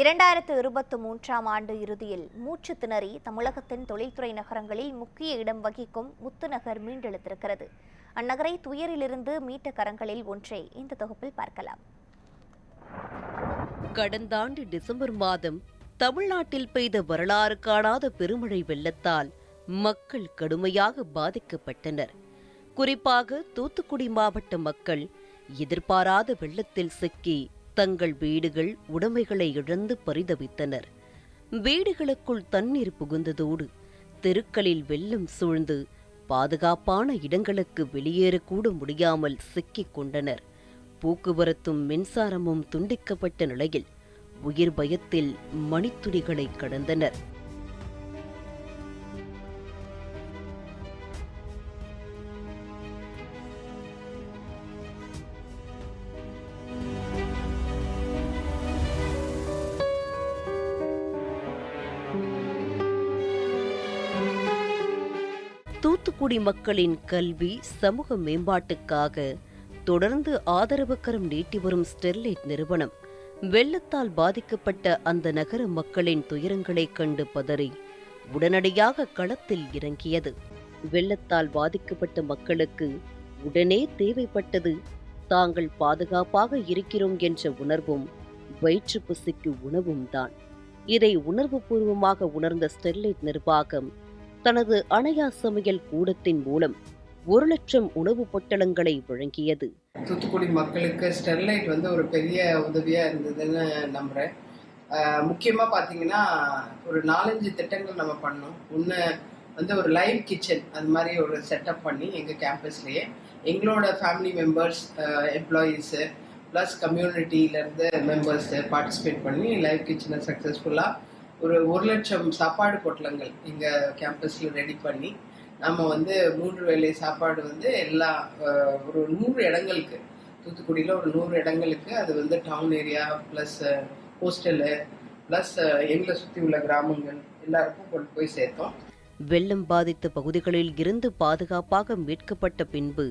இரண்டாயிரத்து இருபத்தி மூன்றாம் ஆண்டு இறுதியில் மூச்சு திணறி தமிழகத்தின் தொழில்துறை நகரங்களில் முக்கிய இடம் வகிக்கும் முத்துநகர் மீண்டெழுத்திருக்கிறது அந்நகரை துயரிலிருந்து மீட்ட கரங்களில் ஒன்றை இந்த தொகுப்பில் பார்க்கலாம். கடந்த ஆண்டு டிசம்பர் மாதம் தமிழ்நாட்டில் பெய்த வரலாறு காணாத பெருமழை வெள்ளத்தால் மக்கள் கடுமையாக பாதிக்கப்பட்டனர். குறிப்பாக தூத்துக்குடி மாவட்ட மக்கள் எதிர்பாராத வெள்ளத்தில் சிக்கி தங்கள் வீடுகள் உடைமைகளை இழந்து பரிதவித்தனர். வீடுகளுக்குள் தண்ணீர் புகுந்ததோடு தெருக்களில் வெள்ளம் சூழ்ந்து பாதுகாப்பான இடங்களுக்கு வெளியேறக்கூட முடியாமல் சிக்கிக் கொண்டனர். போக்குவரத்தும் மின்சாரமும் துண்டிக்கப்பட்ட நிலையில் உயிர் பயத்தில் மணித்துளிகளை கடந்தனர். தூத்துக்குடி மக்களின் கல்வி சமூக மேம்பாட்டுக்காக தொடர்ந்து ஆதரவு கரம் நீட்டி வரும் ஸ்டெர்லைட் நிறுவனம். வெள்ளத்தால் பாதிக்கப்பட்ட அந்த நகர மக்களின் துயரங்களைக் கண்டு பதறி உடனடியாக களத்தில் இறங்கியது. வெள்ளத்தால் பாதிக்கப்பட்ட மக்களுக்கு உடனே தேவைப்பட்டது தாங்கள் பாதுகாப்பாக இருக்கிறோம் என்ற உணர்வும் வயிற்று பசிக்கு உணவும் தான் இதை உணர்வுபூர்வமாக உணர்ந்த ஸ்டெர்லைட் நிர்வாகம் தனது அணையா சமையல் கூடத்தின் மூலம் ஒரு லட்சம் உணவுப் பொட்டலங்களை வழங்கியது. தூத்துக்குடி மக்களுக்கு ஸ்டெர்லைட் வந்து ஒரு பெரிய உதவியாக இருந்ததுன்னு நம்புகிறேன் முக்கியமாக பார்த்தீங்கன்னா ஒரு நாலஞ்சு திட்டங்கள் நம்ம பண்ணோம். ஒன்று வந்து ஒரு லைவ் கிச்சன் அது மாதிரி ஒரு செட்டப் பண்ணி எங்கள் கேம்பஸ்லேயே. எங்களோட ஃபேமிலி மெம்பர்ஸ் எம்ப்ளாயீஸு ப்ளஸ் கம்யூனிட்டியிலேருந்து மெம்பர்ஸு பார்ட்டிசிபேட் பண்ணி லைவ் கிச்சனை சக்ஸஸ்ஃபுல்லாக ஒரு ஒரு லட்சம் சாப்பாடு பொட்டலங்கள் எங்கள் கேம்பஸில் ரெடி பண்ணி நம்ம வந்து மூன்று வேலை சாப்பாடு வந்து எல்லா ஒரு நூறு இடங்களுக்கு தூத்துக்குடியில் ஒரு நூறு இடங்களுக்கு அது வந்து town area plus hostel plus எங்களை சுற்றி உள்ள கிராமங்கள் எல்லாருக்கும் கொண்டு போய் சேர்த்தோம். வெள்ளம் பாதித்த பகுதிகளில் இருந்து பாதுகாப்பாக மீட்கப்பட்ட பின்பு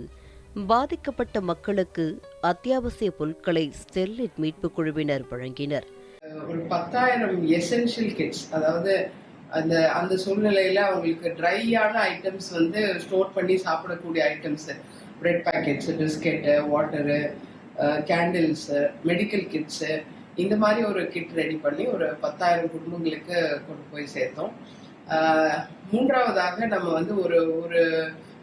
பாதிக்கப்பட்ட மக்களுக்கு அத்தியாவசிய பொருட்களை ஸ்டெர்லைட் மீட்புக் குழுவினர் வழங்கினர். ஒரு பத்தாயிரம் எசென்ஷியல் கிட்ஸ் அதாவது அந்த அந்த சூழ்நிலையில அவங்களுக்கு ட்ரையான ஐட்டம்ஸ் வந்து ஸ்டோர் பண்ணி சாப்பிடக்கூடிய items bread packets biscuit water candles medical kits இந்த மாதிரி ஒரு கிட் ரெடி பண்ணி ஒரு பத்தாயிரம் குடும்பங்களுக்கு கொண்டு போய் சேர்த்தோம். மூன்றாவதாக நம்ம வந்து ஒரு ஒரு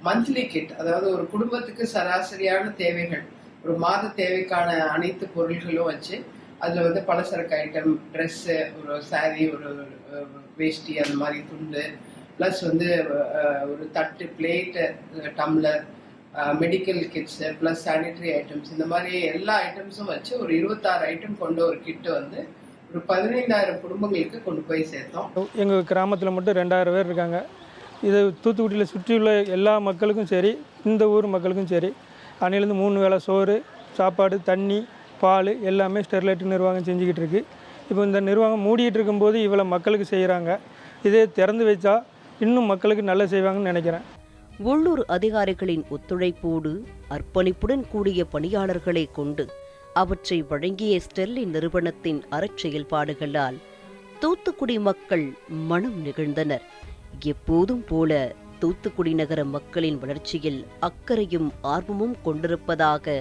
மந்த்லி கிட் அதாவது ஒரு குடும்பத்துக்கு சராசரியான தேவைகள் ஒரு மாத தேவைக்கான அனைத்து பொருள்களும் வச்சு அதில் வந்து பலசரக்கு ஐட்டம் ட்ரெஸ்ஸு ஒரு சாரீ ஒரு வேஷ்டி அந்த மாதிரி துண்டு ப்ளஸ் வந்து ஒரு தட்டு plate tumbler medical kits plus sanitary items இந்த மாதிரி எல்லா ஐட்டம்ஸும் வச்சு ஒரு இருபத்தாறு ஐட்டம் கொண்ட ஒரு கிட்டு வந்து ஒரு பதினைந்தாயிரம் குடும்பங்களுக்கு கொண்டு போய் சேர்த்தோம். எங்கள் கிராமத்தில் மட்டும் ரெண்டாயிரம் பேர் இருக்காங்க. இது தூத்துக்குடியில் சுற்றியுள்ள எல்லா மக்களுக்கும் சரி இந்த ஊர் மக்களுக்கும் சரி அன்னையிலேருந்து மூணு வேளை சோறு சாப்பாடு தண்ணி பால் எல்லாமே ஸ்டெர்லைட் நிர்வாகம் செஞ்சுக்கிட்டு இருக்குது இப்போ இந்த நிர்வாகம் மூடிகிட்டு இருக்கும்போது இவ்வளோ மக்களுக்கு செய்கிறாங்க இதே திறந்து வச்சா இன்னும் மக்களுக்கு நல்லா செய்வாங்கன்னு நினைக்கிறேன். உள்ளூர் அதிகாரிகளின் ஒத்துழைப்போடு அர்ப்பணிப்புடன் கூடிய பணியாளர்களை கொண்டு அவற்றை வழங்கிய ஸ்டெர்லின் நிறுவனத்தின் அறச்செயல்பாடுகளால் தூத்துக்குடி மக்கள் மனம் நிகழ்ந்தனர். எப்போதும் போல தூத்துக்குடி நகர மக்களின் வளர்ச்சியில் அக்கறையும் ஆர்வமும் கொண்டிருப்பதாக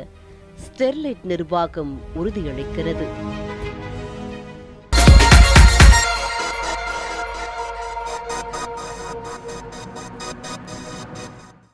ஸ்டெர்லைட் நிர்வாகம் உறுதியளிக்கிறது.